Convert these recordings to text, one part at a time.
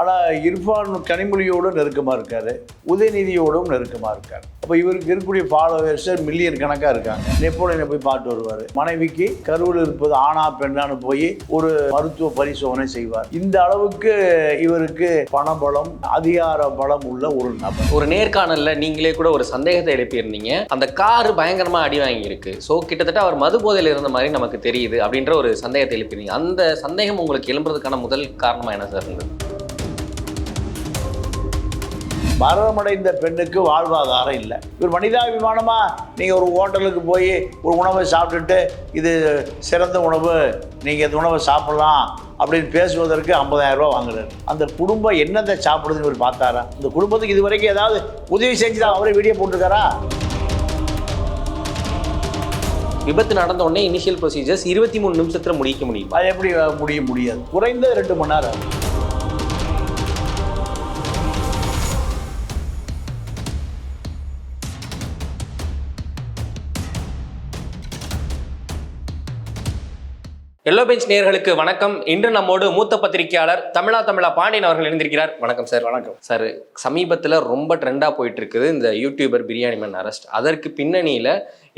ஆனால் இர்ஃபான் கனிமொழியோடும் நெருக்கமாக இருக்கார். உதயநிதியோடும் நெருக்கமாக இருக்கார். அப்போ இவருக்கு இருக்கக்கூடிய ஃபாலோவர்ஸ் மில்லியன் கணக்காக இருக்காங்க. நெப்போலியனை போய் பார்த்து வருவார். மனைவிக்கு கருவில் இருப்பது ஆணா பெண்ணான்னு போய் ஒரு மருத்துவ பரிசோதனை செய்வார். இந்த அளவுக்கு இவருக்கு பணபலம் அதிகார பலம் உள்ள ஒரு நபர். ஒரு நேர்காணலில் நீங்களே கூட ஒரு சந்தேகத்தை எழுப்பியிருந்தீங்க. அந்த கார் பயங்கரமாக அடி வாங்கியிருக்கு. ஸோ கிட்டத்தட்ட அவர் மது போதையில் இருந்த மாதிரி நமக்கு தெரியுது அப்படின்ற ஒரு சந்தேகத்தை எழுப்பியிருந்தீங்க. அந்த சந்தேகம் உங்களுக்கு எழும்புறதுக்கான முதல் காரணமாக என்ன சார் இருந்தது? மரணமடைந்த பெண்ணுக்கு வாழ்வாதாரம் இல்லை. இவர் மனிதாபிமானமா? நீங்கள் ஒரு ஹோட்டலுக்கு போய் ஒரு உணவை சாப்பிட்டுட்டு இது சிறந்த உணவு நீங்கள் இந்த உணவை சாப்பிடலாம் அப்படின்னு பேசுவதற்கு 50000 ரூபாய் வாங்குறாரு. அந்த குடும்பம் என்னத்தை சாப்பிடுதுன்னு இவர் பார்த்தாரா? இந்த குடும்பத்துக்கு இது வரைக்கும் ஏதாவது உதவி செஞ்சு அவரே வீடியோ போட்டிருக்காரா? விபத்து நடந்த உடனே இனிஷியல் ப்ரொசீஜர்ஸ் இருபத்தி மூணு நிமிஷத்துல முடிக்க முடியும்? அது எப்படி முடிய முடியாது? குறைந்தது ரெண்டு மணி நேரம் எல்லோ பெஞ்ச் நேயர்களுக்கு வணக்கம். இன்று நம்மோடு மூத்த பத்திரிகையாளர் தமிழா தமிழா பாண்டியன் அவர்கள் இணைந்திருக்கிறார். வணக்கம் சார் வணக்கம். சார் சமீபத்தில் ரொம்ப ட்ரெண்டாக போயிட்டு இருக்குது இந்த யூடியூபர் பிரியாணி மேன் அரெஸ்ட் அதற்கு பின்னணியில்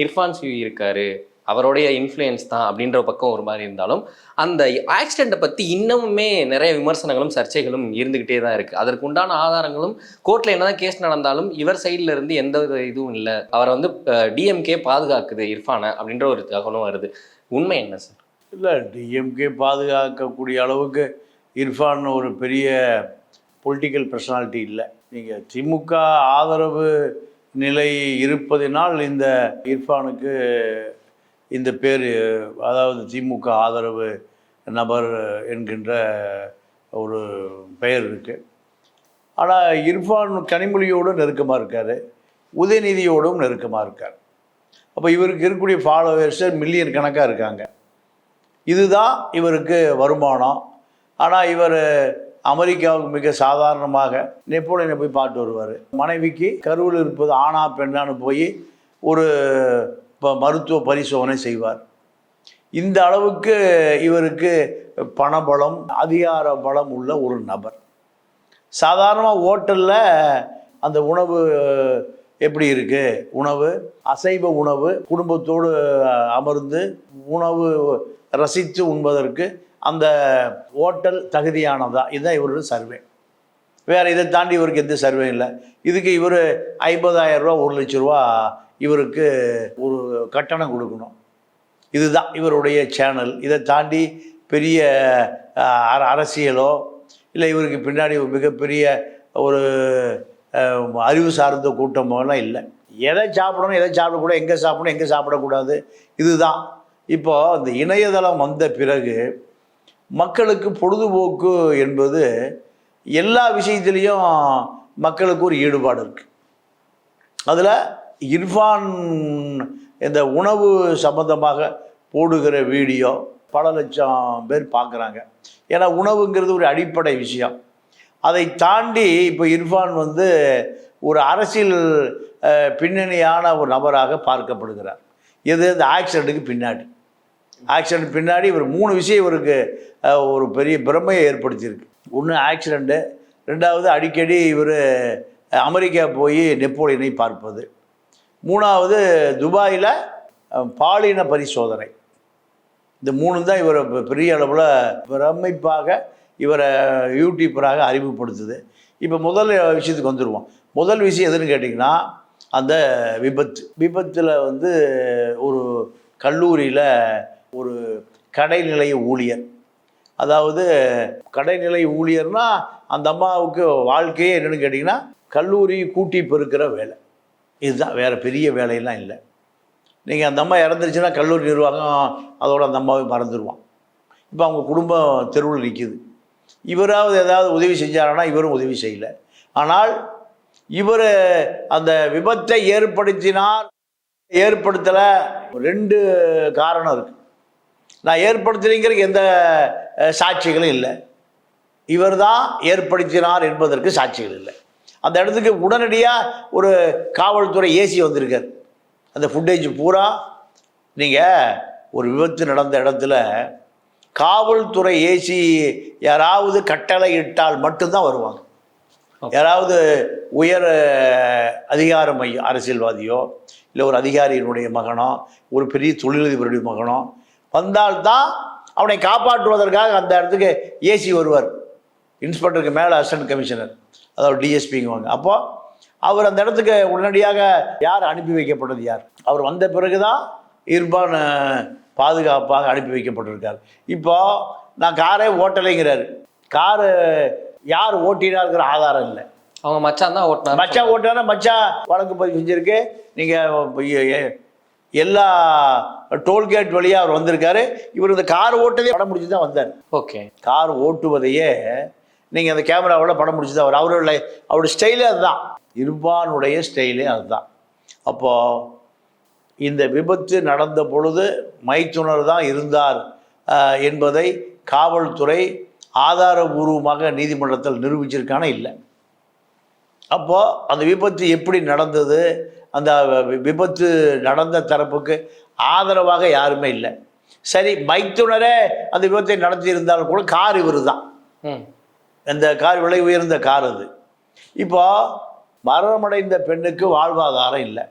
இர்ஃபான் சிவி இருக்காரு. அவருடைய இன்ஃப்ளூயன்ஸ் தான் அப்படின்ற பக்கம் ஒரு மாதிரி இருந்தாலும் அந்த ஆக்சிடெண்ட்டை பற்றி இன்னமுமே நிறைய விமர்சனங்களும் சர்ச்சைகளும் இருந்துக்கிட்டே தான் இருக்குது அதற்கு உண்டான ஆதாரங்களும் கோர்ட்டில் என்னதான் கேஸ் நடந்தாலும் இவர் சைடில் இருந்து எந்த இதுவும் இல்லை. அவரை வந்து டிஎம்கே பாதுகாக்குது இர்ஃபானை அப்படின்ற ஒரு தகவலும் வருது. உண்மை என்ன சார் இல்லை டிஎம்கே பாதுகாக்கக்கூடிய அளவுக்கு இர்ஃபான் ஒரு பெரிய பொலிட்டிக்கல் பர்சனாலிட்டி இல்லை. நீங்கள் திமுக ஆதரவு நிலை இருப்பதினால் இந்த இர்ஃபானுக்கு இந்த பேர் அதாவது திமுக ஆதரவு நபர் என்கின்ற ஒரு பெயர் இருக்குது ஆனால் இர்ஃபான் கனிமொழியோடும் நெருக்கமாக இருக்கார். உதயநிதியோடும் நெருக்கமாக இருக்கார். அப்போ இவருக்கு இருக்கக்கூடிய ஃபாலோவர்ஸை மில்லியன் கணக்காக இருக்காங்க. இதுதான் இவருக்கு வருமானம். ஆனால் இவர் அமெரிக்காவுக்கு மிக சாதாரணமாக நெப்போலியனை போய் பார்த்து வருவார். மனைவிக்கு கருவில் இருப்பது ஆணா பெண்ணான்னு போய் ஒரு இப்போ மருத்துவ பரிசோதனை செய்வார். இந்த அளவுக்கு இவருக்கு பணபலம் அதிகார பலம் உள்ள ஒரு நபர். சாதாரணமாக ஹோட்டலில் அந்த உணவு எப்படி இருக்குது உணவு அசைவ உணவு குடும்பத்தோடு அமர்ந்து உணவு ரசித்து உண்பதற்கு அந்த ஹோட்டல் தகுதியானதா? இதுதான் இவரோட சர்வே. வேறு இதை தாண்டி இவருக்கு எந்த சர்வே இல்லை. இதுக்கு இவர் ஐம்பதாயிரம் ரூபா ஒரு லட்ச ரூபா இவருக்கு ஒரு கட்டணம் கொடுக்கணும். இதுதான் இவருடைய சேனல். இதை தாண்டி பெரிய அர- அரசியலோ இல்லை இவருக்கு பின்னாடி மிகப்பெரிய ஒரு அறிவு சார்ந்த கூட்டமோலாம் இல்லை. எதை சாப்பிடணும் எதை சாப்பிடக்கூடாது எங்கே சாப்பிடணும் எங்கே சாப்பிடக்கூடாது இதுதான். இப்போ இந்த இணையதளம் வந்த பிறகு மக்களுக்கு பொழுதுபோக்கு என்பது எல்லா விஷயத்துலேயும் மக்களுக்கு ஒரு ஈடுபாடு இருக்குது அதில் இர்ஃபான் இந்த உணவு சம்பந்தமாக போடுகிற வீடியோ பல லட்சம் பேர் பார்க்குறாங்க. ஏன்னா உணவுங்கிறது ஒரு அடிப்படை விஷயம். அதை தாண்டி இப்போ இர்ஃபான் வந்து ஒரு அரசியல் பின்னணியான ஒரு நபராக பார்க்கப்படுகிறார். எது? இந்த ஆக்சிடெண்ட்டுக்கு பின்னாடி. ஆக்சிடென்ட் பின்னாடி இவர் மூணு விஷயம் இவருக்கு ஒரு பெரிய பிரமையை ஏற்படுத்தியிருக்கு. ஒன்று ஆக்சிடெண்ட்டு ரெண்டாவது அடிக்கடி இவர் அமெரிக்கா போய் நெப்போலியனை பார்ப்பது. மூணாவது துபாயில் பாலின பரிசோதனை. இந்த மூணு தான் இவரை பெரிய அளவில் பிரமிப்பாக இவரை யூடியூப்பராக அறிமுகப்படுத்துது. இப்போ முதல் விஷயத்துக்கு வந்துடுவோம் முதல் விஷயம் எதுன்னு கேட்டிங்கன்னா அந்த விபத்து. விபத்தில் வந்து ஒரு கல்லூரியில் ஒரு கடைநிலை ஊழியர். அதாவது கடைநிலை ஊழியர்னா அந்த அம்மாவுக்கு வாழ்க்கையே என்னென்னு கேட்டிங்கன்னா கல்லூரி கூட்டி பெருக்கிற வேலை. இதுதான் வேறு பெரிய வேலையெல்லாம் இல்லை. நீங்கள் அந்த அம்மா இறந்துருச்சுன்னா கல்லூரி நிர்வாகம் அதோட அந்த அம்மாவை மறந்துடுவான் இப்போ அவங்க குடும்பம் தெருவில் நிற்கிது இவராவது ஏதாவது உதவி செஞ்சாருன்னா இவரும் உதவி செய்யலை. ஆனால் இவர் அந்த விபத்தை ஏற்படுத்தினார். ஏற்படுத்தலை. ரெண்டு காரணம் இருக்குது நான் ஏற்படுத்தலைங்கிறதுக்கு எந்த சாட்சிகளும் இல்லை. இவர் தான் ஏற்படுத்தினார் என்பதற்கு சாட்சிகள் இல்லை. அந்த இடத்துக்கு உடனடியாக ஒரு காவல்துறை ஏசி வந்திருக்கார். அந்த ஃபுட்டேஜ் பூரா நீங்கள் ஒரு விபத்து நடந்த இடத்துல காவல்துறை ஏசி யாராவது கட்டளை இட்டால் மட்டும்தான் வருவாங்க. யாராவது உயர் அதிகார மையம் அரசியல்வாதியோ இல்லை ஒரு அதிகாரியினுடைய மகனோ ஒரு பெரிய தொழிலதிபருடைய மகனோ வந்தால்தான் அவனை காப்பாற்றுவதற்காக அந்த இடத்துக்கு ஏசி வருவார். இன்ஸ்பெக்டருக்கு மேலே அசிஸ்டன்ட் கமிஷனர். அதாவது டிஎஸ்பிங்குவாங்க அப்போ அவர் அந்த இடத்துக்கு உடனடியாக யார் அனுப்பி வைக்கப்பட்டது யார்? அவர் வந்த பிறகு தான் இர்பான் பாதுகாப்பாக அனுப்பி வைக்கப்பட்டிருக்கார். இப்போ நான் காரே ஓட்டலைங்கிறாரு. காரு யார் ஓட்டினாருங்கிற ஆதாரம் இல்லை. அவங்க மச்சான் தான் ஓட்டினார். மச்சான் ஓட்டுனா மச்சான் வழக்கு பதிவு செஞ்சிருக்கு. நீங்கள் எல்லா டோல்கேட் வழியாக அவர் வந்திருக்காரு. இவர் இந்த கார் ஓட்டதே படம் முடிச்சு தான் வந்தார். ஓகே. கார் ஓட்டுவதையே நீங்கள் அந்த கேமராவோட படம் முடிச்சு தான் அவர் அவரோட அவரோட ஸ்டைலே அதுதான். இர்பானுடைய ஸ்டைலே அதுதான். அப்போது இந்த விபத்து நடந்த பொழுது மைத்துனர் தான் இருந்தார் என்பதை காவல்துறை ஆதாரபூர்வமாக நீதிமன்றத்தில் நிரூபிச்சிருக்கான இல்லை. அப்போது அந்த விபத்து எப்படி நடந்தது? அந்த விபத்து நடந்த தரப்புக்கு ஆதரவாக யாருமே இல்லை. சரி மைத்துனரே அந்த விபத்தை நடத்தி இருந்தாலும் கூட கார் இவர் தான் ம். அந்த கார் விலை உயர்ந்த கார் அது. இப்போ மரணமடைந்த பெண்ணுக்கு வாழ்வாதாரம் இல்லை.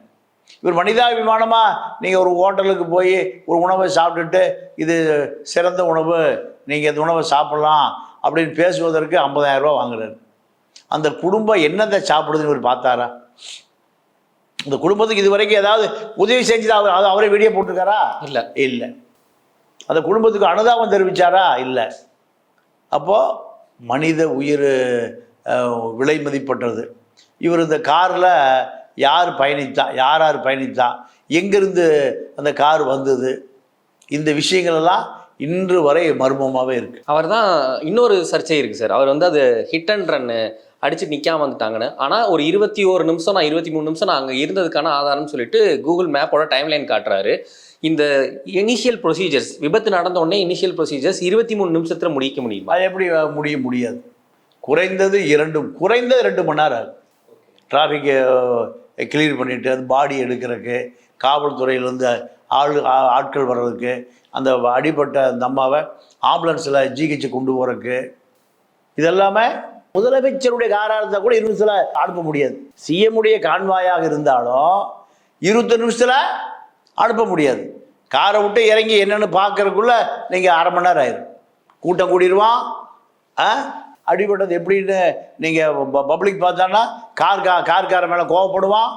இவர் மனிதாபிமானமாக நீங்கள் ஒரு ஹோட்டலுக்கு போய் ஒரு உணவை சாப்பிட்டுட்டு இது சிறந்த உணவு நீங்கள் இந்த உணவை சாப்பிட்லாம் அப்படின்னு பேசுவதற்கு 50000 ரூபாய் வாங்குறாரு. அந்த குடும்பம் என்னத்தை சாப்பிடுதுன்னு இவர் பார்த்தாரா? இந்த குடும்பத்துக்கு இது வரைக்கும் ஏதாவது உதவி செஞ்சு அவர் அது அவரே வீடியோ போட்டிருக்காரா? இல்ல. இல்லை. அந்த குடும்பத்துக்கு அனுதாபம் தெரிவிச்சாரா? இல்லை. அப்போது மனித உயிர் விலை மதிப்பற்றது. இவர் இந்த காரில் யார் பயணித்தா யார் யார் பயணித்தா எங்கேருந்து அந்த கார் வந்தது இந்த விஷயங்கள் எல்லாம் இன்று வரை மர்மமாகவே இருக்குது அவர் தான் இன்னொரு சர்ச்சை இருக்கு சார். அவர் வந்து அது ஹிட் அண்ட் ரன்னு அடிச்சு நிக்காம வந்துட்டாங்கன்னு. ஆனா ஒரு இருபத்தி ஒரு நிமிஷம் நான் இருபத்தி மூணு நிமிஷம் நான் அங்க இருந்ததுக்கான ஆதாரம்னு சொல்லிட்டு கூகுள் மேப்போட டைம்லைன் காட்டுறாரு. இந்த இனிஷியல் ப்ரொசீஜர்ஸ் விபத்து நடந்த உடனே இனிஷியல் ப்ரொசீஜர்ஸ் இருபத்தி மூணு நிமிஷத்துல முடிக்க முடியுமா? அது எப்படி முடிய முடியாது? குறைந்தது இரண்டு குறைந்தது ரெண்டு மணி நேரம் ஆகும். டிராஃபிக்கை கிளியர் பண்ணிவிட்டு அது பாடி எடுக்கிறதுக்கு காவல்துறையிலேருந்து ஆள் ஆ- ஆட்கள் வர்றதுக்கு அந்த அடிப்பட்ட அந்த அம்மாவை ஆம்புலன்ஸில் ஜிஹெச் கொண்டு போகிறதுக்கு இதெல்லாமே முதலமைச்சருடைய காராக கூட இருபது நிமிஷத்தில் அனுப்ப முடியாது. சிஎம்முடைய கான்வாயாக இருந்தாலும் இருபத்தி நிமிஷத்தில் அனுப்ப முடியாது. காரை விட்டு இறங்கி என்னென்னு பார்க்கறதுக்குள்ள நீங்கள் அரை மணி நேரம் ஆயிரும். கூட்டம் கூடிடுவான் ஆ? அடிபட்டது எப்படின்னு நீங்கள் பப்ளிக் பார்த்தான்னா கார் கா கார்கார மேலே கோவப்படுவான்.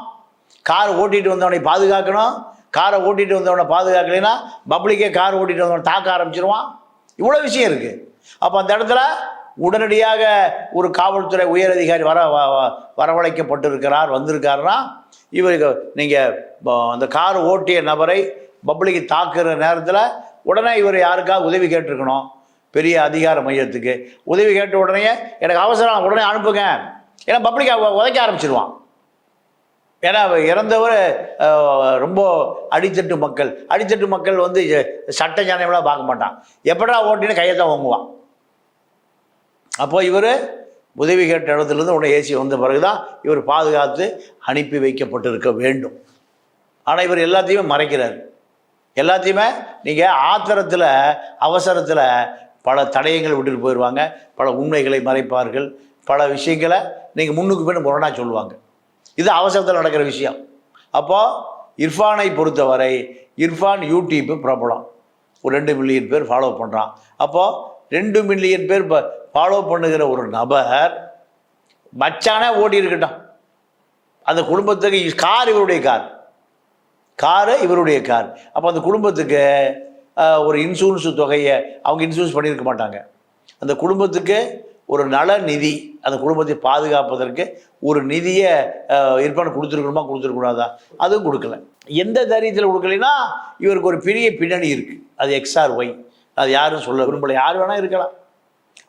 கார் ஓட்டிட்டு வந்தவனை பாதுகாக்கணும். காரை ஓட்டிட்டு வந்தவனை பாதுகாக்கலைன்னா பப்ளிக்கே கார் ஓட்டிட்டு வந்தவனை தாக்க ஆரம்பிச்சிருவான். இவ்வளோ விஷயம் இருக்குது அப்போ அந்த இடத்துல உடனடியாக ஒரு காவல்துறை உயர் அதிகாரி வர வ- வ- வரவழைக்கப்பட்டிருக்கிறார் வந்திருக்காருன்னா இவருக்கு நீங்கள் அந்த கார் ஓட்டிய நபரை பப்ளிக் தாக்குற நேரத்தில் உடனே இவர் யாருக்காவது உதவி கேட்டிருக்கணும்? பெரிய அதிகார மையத்துக்கு. உதவி கேட்ட உடனே எனக்கு அவசரம் உடனே அனுப்புங்க. ஏன்னா பப்ளிக் உதைக்க ஆரம்பிச்சிருவான். ஏன்னா இறந்தவர் ரொம்ப அடித்தட்டு மக்கள் அடித்தட்டு மக்கள் வந்து சட்ட ஞானம்லாம் பார்க்க மாட்டான். எப்படா ஓட்டின்னு கையை தான் வாங்குவான். அப்போ இவர் உதவி கேட்ட இடத்துலேருந்து உடனே ஏசி வந்த பிறகு தான் இவர் பாதுகாத்து அனுப்பி வைக்கப்பட்டிருக்க வேண்டும். ஆனால் இவர் எல்லாத்தையுமே மறைக்கிறார். எல்லாத்தையுமே நீங்கள் ஆத்திரத்தில் அவசரத்தில் பல தடயங்கள் விட்டுட்டு போயிடுவாங்க பல உண்மைகளை மறைப்பார்கள். பல விஷயங்களை நீங்கள் முன்னுக்கு பின்னு முரணா சொல்லுவாங்க. இது அவசரத்தில் நடக்கிற விஷயம். அப்போது இர்ஃபானை பொறுத்தவரை இர்ஃபான் யூடியூப்பு பிரபலம். ஒரு ரெண்டு மில்லியன் பேர் ஃபாலோ பண்ணுறான் அப்போது ரெண்டு மில்லியன் பேர் இப்போ ஃபாலோ பண்ணுகிற ஒரு நபர் மச்சானே ஓடி இருக்கட்டும். அந்த குடும்பத்துக்கு கார் இவருடைய கார். காரு இவருடைய கார். அப்போ அந்த குடும்பத்துக்கு ஒரு இன்சூரன்ஸ் தொகையை அவங்க இன்சூரன்ஸ் பண்ணியிருக்க மாட்டாங்க. அந்த குடும்பத்துக்கு ஒரு நல நிதி அந்த குடும்பத்தை பாதுகாப்பதற்கு ஒரு நிதியை இருப்பான கொடுத்துருக்கணுமா கொடுத்துருக்கூடாதா அதுவும் கொடுக்கல. எந்த தைரியத்தில் கொடுக்கலைன்னா இவருக்கு ஒரு பெரிய பின்னணி இருக்குது அது எக்ஸ்ஆர் ஒய் அது யாரும் சொல்ல விரும்பலை. யார் வேணால் இருக்கலாம்.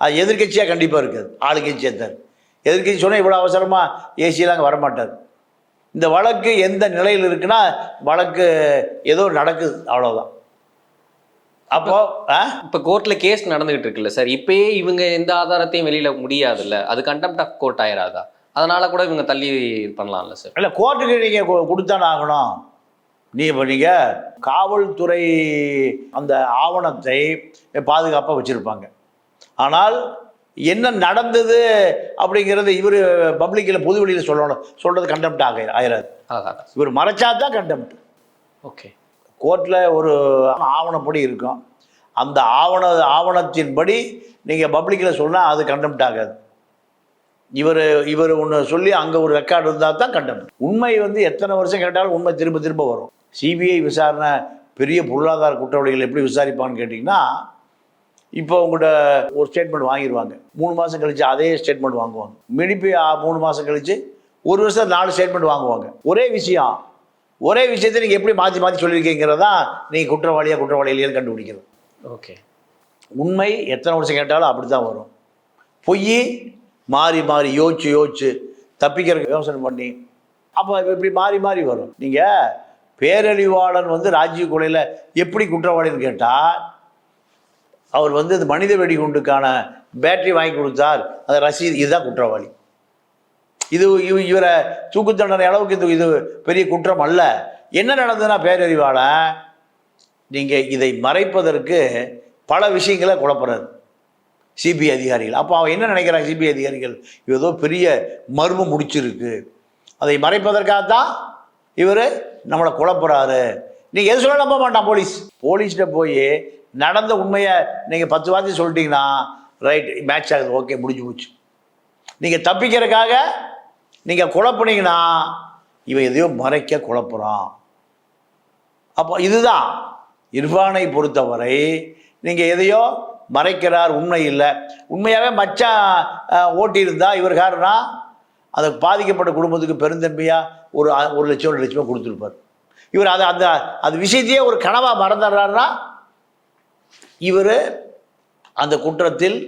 அது எதிர்க்கட்சியாக கண்டிப்பாக இருக்காது. ஆளுங்கட்சியாக தான் எதிர்க்கட்சி சொன்னால் இவ்வளோ அவசரமாக ஏசியெல்லாம் அங்கே வரமாட்டார். இந்த வழக்கு எந்த நிலையில் இருக்குன்னா வழக்கு ஏதோ நடக்குது. அவ்வளோதான் அப்போ ஆ? இப்ப கோர்ட்ல கேஸ் நடந்துகிட்டு இருக்குல்ல சார் இப்பயே இவங்க எந்த ஆதாரத்தையும் வெளியில முடியாதுல்ல. அது கண்டெம்ட் ஆஃப் கோர்ட் ஆயிராதா? அதனால கூட இவங்க தள்ளி பண்ணலாம்ல சார் இல்லை கோர்ட்டுக்கு நீங்கள் கொடுத்தானே ஆகணும். நீ இப்போ நீங்கள் காவல்துறை அந்த ஆவணத்தை பாதுகாப்பாக வச்சுருப்பாங்க. ஆனால் என்ன நடந்தது அப்படிங்கிறது இவர் பப்ளிக்கில் பொது வெளியில் சொல்லணும். சொல்கிறது கண்டெம்ட் ஆக ஆயிராது. இவர் மறைச்சா தான் கண்டெம்ட் ஓகே கோர்ட்டில் ஒரு ஆவணப்படி இருக்கும். அந்த ஆவண ஆவணத்தின்படி நீங்கள் பப்ளிக்கில் சொன்னால் அது கண்டெம்ட் ஆகாது. இவர் இவர் ஒன்று சொல்லி அங்கே ஒரு ரெக்கார்டு இருந்தால் தான் கண்டெம்ட் உண்மை வந்து எத்தனை வருஷம் கேட்டாலும் உண்மை திரும்ப திரும்ப வரும். சிபிஐ விசாரணை பெரிய பொருளாதார குற்றவாளிகள் எப்படி விசாரிப்பான்னு கேட்டிங்கன்னா இப்போ உங்கள்கிட்ட ஒரு ஸ்டேட்மெண்ட் வாங்கிடுவாங்க மூணு மாதம் கழித்து அதே ஸ்டேட்மெண்ட் வாங்குவாங்க. மினிப்பி மூணு மாதம் கழித்து ஒரு வருஷம் நாலு ஸ்டேட்மெண்ட் வாங்குவாங்க. ஒரே விஷயம் ஒரே விஷயத்தை நீங்கள் எப்படி மாற்றி மாற்றி சொல்லியிருக்கீங்கிறதா நீங்கள் குற்றவாளியா குற்றவாளி இல்லையான்னு கண்டுபிடிக்கிறது ஓகே. உண்மை எத்தனை வருஷம் கேட்டாலும் அப்படி தான் வரும். பொய் மாறி மாறி யோசிச்சு யோசிச்சு தப்பிக்கிறதுக்கு யோசனை பண்ணி அப்போ இப்படி மாறி மாறி வரும். நீங்கள் பேரழிவாளன் வந்து ராஜீவ் கொலையில் எப்படி குற்றவாளின்னு கேட்டால் அவர் வந்து இந்த மனித வெடிகுண்டுக்கான பேட்டரி வாங்கி கொடுத்தார். அந்த ரசீது இதுதான் குற்றவாளி. இது இவரை தூக்கு தண்டனை அளவுக்கு இது இது பெரிய குற்றம் அல்ல. என்ன நடந்ததுன்னா பேரறிவாளன் நீங்கள் இதை மறைப்பதற்கு பல விஷயங்களை குழப்புறாரு. சிபிஐ அதிகாரிகள். அப்போ அவன் என்ன நினைக்கிறாங்க சிபிஐ அதிகாரிகள்? ஏதோ பெரிய மர்மம் முடிச்சிருக்கு. அதை மறைப்பதற்காக தான் இவர் நம்மளை குழப்புறாரு. நீங்கள் எது சொல்ல நம்ப மாட்டான் போலீஸ். போலீஸ்கிட்ட போய் நடந்த உண்மையை நீங்கள் பத்து வார்த்தை சொல்லிட்டீங்கன்னா ரைட் மேட்ச் ஆகுது ஓகே முடிஞ்சு போச்சு. நீங்கள் தப்பிக்கிறதுக்காக நீங்கள் குழப்பினீங்கன்னா இவன் எதையோ மறைக்க குழப்புறான். அப்போ இதுதான். இர்பானை பொறுத்தவரை நீங்கள் எதையோ மறைக்கிறார் உண்மை இல்லை. உண்மையாகவே மச்சான் ஓட்டியிருந்தா இவர் காரனா? அது பாதிக்கப்பட்ட குடும்பத்துக்கு பெருந்தன்மையாக ஒரு ஒரு லட்சம் ரெண்டு லட்சமாக கொடுத்துருப்பார். இவர் அதை அந்த அது விஷயத்தையே ஒரு கனவாக மறந்துடுறாருன்னா இவர் அந்த குற்றத்தில்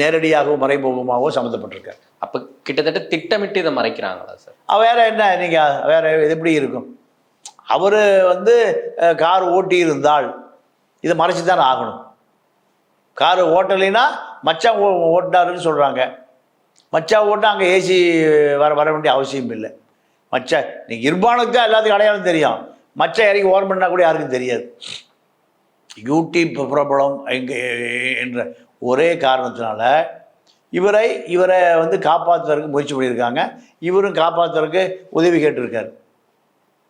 நேரடியாகவோ மறைமுகமாகவோ சம்மந்தப்பட்டிருக்கார். அப்போ கிட்டத்தட்ட திட்டமிட்டு இதை மறைக்கிறாங்களா சார்? வேற என்ன நீங்க வேற இது எப்படி இருக்கும்? அவர் வந்து கார் ஓட்டி இருந்தால் இதை மறைச்சு தானே ஆகணும். கார் ஓட்டலைன்னா மச்சான் ஓ ஓட்டினாருன்னு சொல்கிறாங்க மச்சான் ஓட்டினா அங்கே ஏசி வர வர வேண்டிய அவசியம் இல்லை. மச்சான் நீங்கள் இர்பானுக்கு தான் எல்லாத்துக்கும் அடையாளம் தெரியும். மச்ச இறங்கி ஓரம் பண்ணால் கூட யாருக்கும் தெரியாது. யூடியூப் பிரபலம் எங்கே என்ற ஒரே காரணத்தினால இவரை இவரை வந்து காப்பாற்றுவதற்கு முயற்சி பண்ணியிருக்காங்க. இவரும் காப்பாற்றுறதுக்கு உதவி கேட்டிருக்காரு.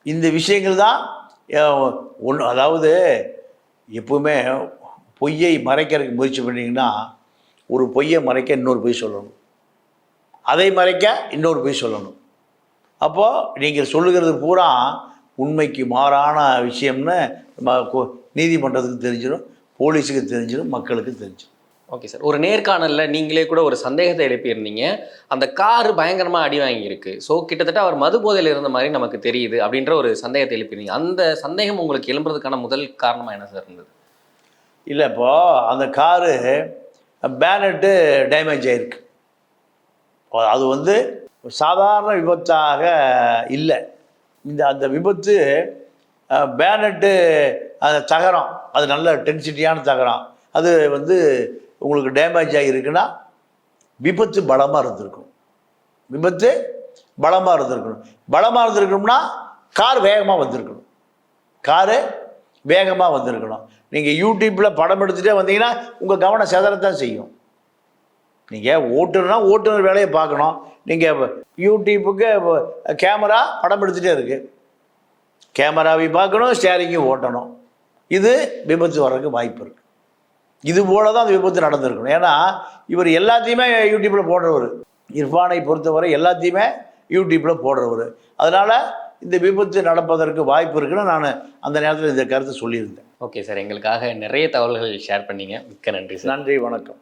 இந்த விஷயங்கள் தான் ஒன்று அதாவது எப்பவுமே பொய்யை மறைக்கிறதுக்கு முயற்சி பண்ணிங்கன்னா ஒரு பொய்யை மறைக்க இன்னொரு பொய் சொல்லணும். அதை மறைக்க இன்னொரு பொய் சொல்லணும். அப்போது நீங்கள் சொல்லுகிறது பூரா உண்மைக்கு மாறான விஷயம்னு கொ- நீதிமன்றத்துக்கு தெரிஞ்சிடும் போலீஸுக்கு தெரிஞ்சிடும் மக்களுக்கு தெரிஞ்சிடும். ஓகே சார் ஒரு நேர்காணலில் நீங்களே கூட ஒரு சந்தேகத்தை எழுப்பியிருந்தீங்க. அந்த கார் பயங்கரமாக அடி வாங்கியிருக்கு. ஸோ கிட்டத்தட்ட அவர் மது போதையில் இருந்த மாதிரி நமக்கு தெரியுது அப்படின்ற ஒரு சந்தேகத்தை எழுப்பியிருந்தீங்க. அந்த சந்தேகம் உங்களுக்கு எழும்புறதுக்கான முதல் காரணமாக என்ன சார் இருந்தது? இல்லை இப்போ அந்த காரு பேனட்டு டேமேஜ் ஆயிருக்கு. அது வந்து சாதாரண விபத்தாக இல்லை. இந்த அந்த விபத்து பேனட்டு அந்த தகரம். அது நல்ல டென்சிட்டியான தகரம். அது வந்து உங்களுக்கு டேமேஜ் ஆகிருக்குன்னா விபத்து பலமாக இருந்திருக்கும். விபத்து பலமாக இருந்திருக்கணும். பலமாக இருந்திருக்கணும்னா கார் வேகமாக வந்திருக்கணும். காரு வேகமாக வந்திருக்கணும். நீங்கள் யூடியூப்பில் படம் எடுத்துகிட்டே வந்தீங்கன்னா உங்கள் கவனம் செதறத்தான் செய்யும். நீங்கள் ஓட்டுநர்னா ஓட்டுநர் வேலையை பார்க்கணும். நீங்கள் யூடியூப்புக்கு கேமரா படம் எடுத்துகிட்டே இருக்குது கேமராவையும் பார்க்கணும் ஸ்டேரிங்கும் ஓட்டணும். இது விபத்து வர்றதுக்கு வாய்ப்பு இருக்குது இது போல தான் அந்த விபத்து நடந்திருக்கணும். ஏன்னா இவர் எல்லாத்தையுமே யூடியூப்பில் போடுறவர். இர்ஃபானை பொறுத்தவரை எல்லாத்தையுமே யூடியூப்பில் போடுறவர். அதனால் இந்த விபத்து நடப்பதற்கு வாய்ப்பு இருக்குன்னு நான் அந்த நேரத்தில் இந்த கருத்தை சொல்லியிருந்தேன். ஓகே சார் எங்களுக்காக நிறைய தகவல்கள் ஷேர் பண்ணீங்க. மிக்க நன்றி சார். நன்றி வணக்கம்.